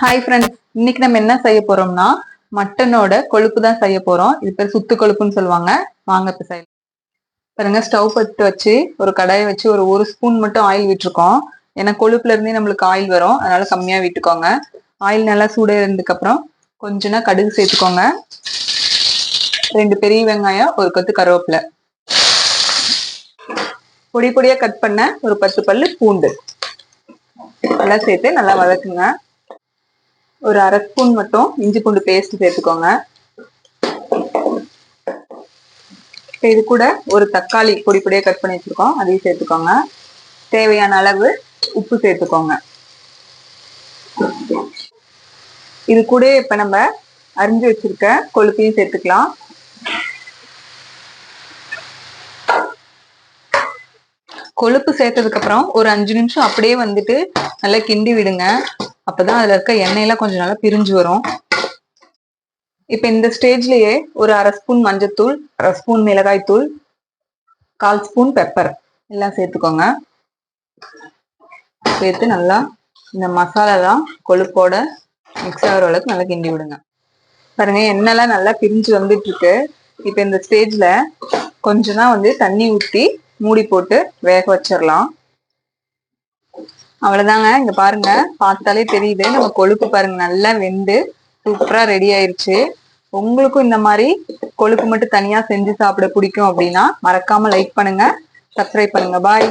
Hi friends இன்னைக்கு நம்ம என்ன செய்ய போறோம்னா மட்டனோட கொழுப்பு தான் செய்ய போறோம். இது பேர் சுத்து கொழுப்புன்னு சொல்லுவாங்க. வாங்க இப்ப செய்யலாம். பாருங்க ஸ்டவ் பட்டு வச்சு ஒரு கடாயை வச்சு ஒரு ஒரு ஸ்பூன் மட்டும் ஆயில் விட்டுருக்கோம். ஏன்னா கொழுப்புல இருந்தே நம்மளுக்கு ஆயில் வரும். அதனால கம்மியா விட்டுக்கோங்க. ஆயில் நல்லா சூடாயிருந்ததுக்கு அப்புறம் கொஞ்சனா கடுகு சேர்த்துக்கோங்க. ரெண்டு பெரிய வெங்காயம் ஒரு கொத்து கருவேப்பிலை. பொடி பொடியா கட் பண்ண ஒரு பத்து பல்லு பூண்டு. நல்லா சேர்த்து நல்லா வதக்குங்க. ஒரு அரை ஸ்பூன் மட்டும் இஞ்சி பூண்டு பேஸ்ட் சேர்த்துக்கோங்க. இது கூட ஒரு தக்காளி பொடி பொடியே கட் பண்ணி வச்சிருக்கோம். அதையும் சேர்த்துக்கோங்க. தேவையான அளவு உப்பு சேர்த்துக்கோங்க. இது கூட இப்ப நம்ம அரிஞ்சு வச்சிருக்க கொழுப்பையும் சேர்த்துக்கலாம். கொழுப்பு சேர்த்ததுக்கு அப்புறம் ஒரு அஞ்சு நிமிஷம் அப்படியே வந்துட்டு நல்லா கிண்டி விடுங்க. அப்பதான் அதுல இருக்க எண்ணெயெல்லாம் கொஞ்சம் நல்லா பிரிஞ்சு வரும். இப்ப இந்த ஸ்டேஜ்லயே ஒரு அரை ஸ்பூன் மஞ்சத்தூள் அரை ஸ்பூன் மிளகாய் தூள் கால் ஸ்பூன் பெப்பர் எல்லாம் சேர்த்துக்கோங்க. சேர்த்து நல்லா இந்த மசாலாலாம் கொழுப்போட மிக்ஸ் ஆகிற அளவுக்கு நல்லா கிண்டி விடுங்க. பாருங்க எண்ணெய்லாம் நல்லா பிரிஞ்சு வந்துட்டு இருக்கு இப்ப இந்த ஸ்டேஜ்ல கொஞ்சம் தான் வந்து தண்ணி ஊற்றி மூடி போட்டு வேக வச்சிடலாம் அவ்வளவுதாங்க. இங்க பாருங்க. பார்த்தாலே தெரியுது. நம்ம கொழுப்பு பாருங்க. நல்லா வெந்து சூப்பரா ரெடி ஆயிருச்சு. உங்களுக்கும் இந்த மாதிரி கொழுப்பு மட்டும் தனியா செஞ்சு சாப்பிட பிடிக்கும் அப்படின்னா மறக்காம லைக் பண்ணுங்க. சப்ஸ்கிரைப் பண்ணுங்க. பாய்